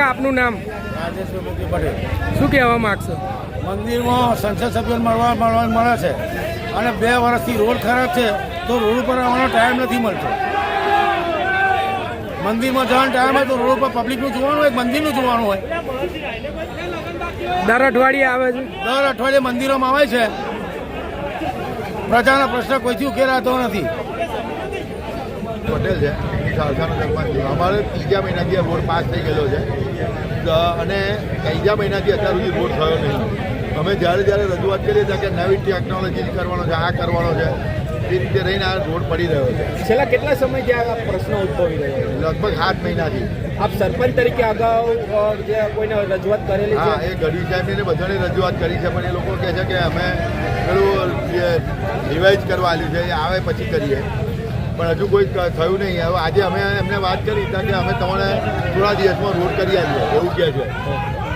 આપનું નામ? શું કહેવા માંગશો? મંદિરમાં સંસદ સભ્યો મળવા મળવા મળે છે. અને બે વર્ષથી રોડ ખરાબ છે તો રોડ ઉપર આવવાનો ટાઈમ નથી મળતો. મંદિરમાં જવાનો ટાઈમ હોય તો રોડ ઉપર પબ્લિકનું જોવાનું હોય મંદિરનું જોવાનું હોય. દર અઠવાડિયે આવે છે? દર અઠવાડિયે મંદિરોમાં આવે છે. પ્રજાના પ્રશ્ન કોઈથી ઉકેલાતો નથી. પટેલ છે. અમારે ત્રીજા મહિનાથી આ રોડ પાસ થઈ ગયેલો છે. અને ત્રીજા મહિનાથી અત્યાર સુધી રોડ થયો નહીં. અમે જ્યારે જ્યારે રજૂઆત કરીએ છીએ કે નવી ટેકનોલોજી કરવાનો છે આ કરવાનો છે એ રીતે રહીને આ રોડ પડી રહ્યો છે. છેલ્લા કેટલા સમયથી આ પ્રશ્ન ઉદ્ભવી રહ્યો છે? લગભગ સાત મહિનાથી. આપ સરપંચ તરીકે અગાઉ જે કોઈને રજૂઆત કરેલી હા એ ગઢવી સાહેબને બધાને રજૂઆત કરી છે પણ એ લોકો કહે છે કે અમે પેલું જે રિવાઇઝ કરવા આવ્યું છે એ આવે પછી કરીએ. પણ હજુ કોઈ થયું નહીં. હવે આજે અમે એમને વાત કરી કે અમે તમારે થોડા દિવસમાં રોડ કરી આવીએ, એવું કહે છે.